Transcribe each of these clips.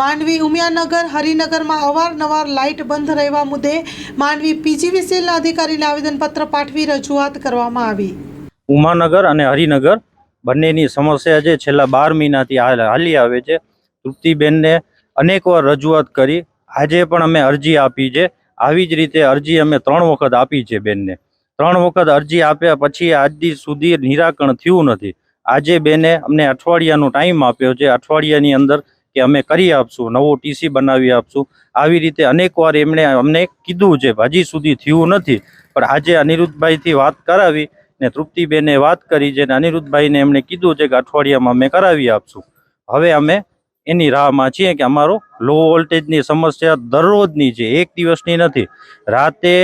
માંડવી ઉમિયાનગર હરિનગરમાં અવારનવાર લાઇટ બંધ રહેવા મુદ્દે માંડવી પીજીવીસીએલના અધિકારીને આવેદનપત્ર પાઠવી રજૂઆત કરવામાં આવી. ઉમાનગર અને હરિનગર બંનેની સમસ્યા જે છેલ્લા બાર મહિનાથી હાલી આવે છે. તૃપ્તિબેનને અનેકવાર રજૂઆત કરી. આજે પણ અમે અરજી આપી છે. આવી જ રીતે અરજી અમે ત્રણ વખત આપી છે બેનને. ત્રણ વખત અરજી આપ્યા પછી આજ સુધી નિરાકરણ થયું નથી. આજે બેને અમને અઠવાડિયાનો ટાઈમ આપ્યો છે. અઠવાડિયાની અંદર કે અમે કરી આપશું, નવો ટીસી બનાવી આપશું. આવી રીતે અનેકવાર એમણે અમને કીધું છે, હજી સુધી થયું નથી. પણ આજે અનિરુદ્ધભાઈથી વાત કરાવી ને તૃપ્તિબેને વાત કરી છે ને અનિરુદ્ધભાઈને એમણે કીધું છે કે અઠવાડિયામાં અમે કરાવી આપશું. હવે અમે એની રાહમાં છીએ કે અમારો લો વોલ્ટેજની સમસ્યા દરરોજની છે, એક દિવસની નથી. રાતે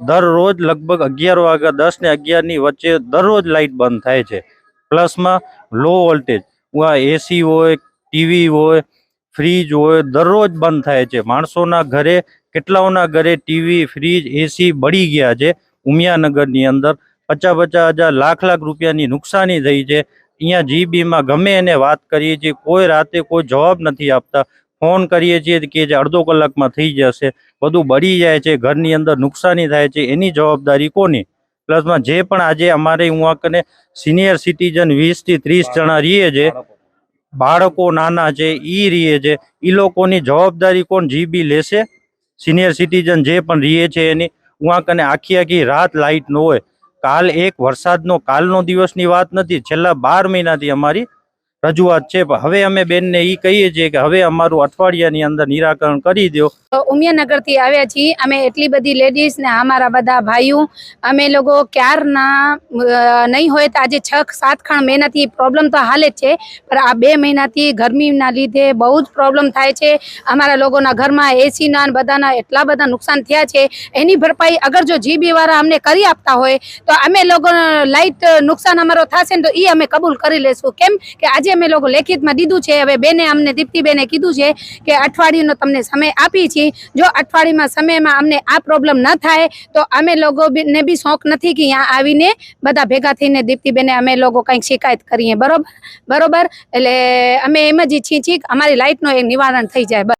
દરરોજ લગભગ અગિયાર વાગ્યા દસ ને અગિયારની વચ્ચે દરરોજ લાઇટ બંધ થાય છે. પ્લસમાં લો વોલ્ટેજ. એસી હોય ટીવી હોય, ફ્રીજ હોય, દરરોજ બંધ થાય છે. માણસોના ઘરે, કેટલાઓના ઘરે ટીવી, ફ્રીજ, એસી બળી ગયા છે. ઉમિયાનગરની અંદર પચાસ પચાસ હજાર લાખ લાખ રૂપિયાની નુકસાની થઈ છે. અહીંયા જીબીમાં ગમે એને વાત કરીએ છીએ, કોઈ રાતે કોઈ જવાબ નથી આપતા. ફોન કરીએ છીએ કે જે અડધો કલાકમાં થઈ જશે. બધું બળી જાય છે, ઘરની અંદર નુકસાની થાય છે. એની જવાબદારી કોની? પ્લસમાં જે પણ આજે અમારે હું કને સિનિયર સિટીઝન વીસથી ત્રીસ જણા રહીએ છે બાળકો નાના છે, ઈ રીએ છે. એ લોકોની જવાબદારી કોણ? જીબી લેશે. સિનિયર સિટીઝન જે પણ રીએ છે એની ઉहाँ કને આખી આખી રાત લાઇટ ન હોય. કાલ એક વરસાદનો, કાલનો દિવસની વાત નથી. છેલ્લા બાર મહિનાથી અમારી રજૂઆત છે. પણ હવે અમે બેનને એ કહીએ છીએ કે હવે અમારું અઠવાડિયાની અંદર નિરાકરણ કરી દો ઉમિયાનગરથી આવ્યા છીએ. અમે એટલી બધી લેડીઝ ને અમારા બધા ભાઈઓ, અમે લોકો ક્યારના નહીં હોય તો આજે છ, સાત ખણ મહિનાથી પ્રોબ્લેમ તો હાલે જ છે. પણ આ બે મહિનાથી ગરમીના લીધે બહુ જ પ્રોબ્લેમ થાય છે. અમારા લોકોના ઘરમાં એસીના બધાના એટલા બધા નુકસાન થયા છે. એની ભરપાઈ અગર જો જીબીવાળા અમને કરી આપતા હોય, તો અમે લોકો લાઇટ નુકસાન અમારો થશે ને તો એ અમે કબૂલ કરી લેશું. કેમ કે આજે અમે લોકો લેખિતમાં દીધું છે. હવે બેને અમને, દીપ્તિબેને કીધું છે કે અઠવાડિયાનો તમને સમય આપી છીએ જો અઠવાડિયામાં સમયમાં અમને આ પ્રોબ્લેમ ન થાય, તો અમે લોકો બી- શોખ નથી કે અહીંયા આવીને બધા ભેગા થઈને દીપ્તિબેને અમે લોકો કંઈક શિકાયત કરીએ. બરોબર? બરોબર? એટલે અમે એમ જ ઈચ્છીએ છીએ કે અમારી લાઇટનો એક નિવારણ થઈ જાય.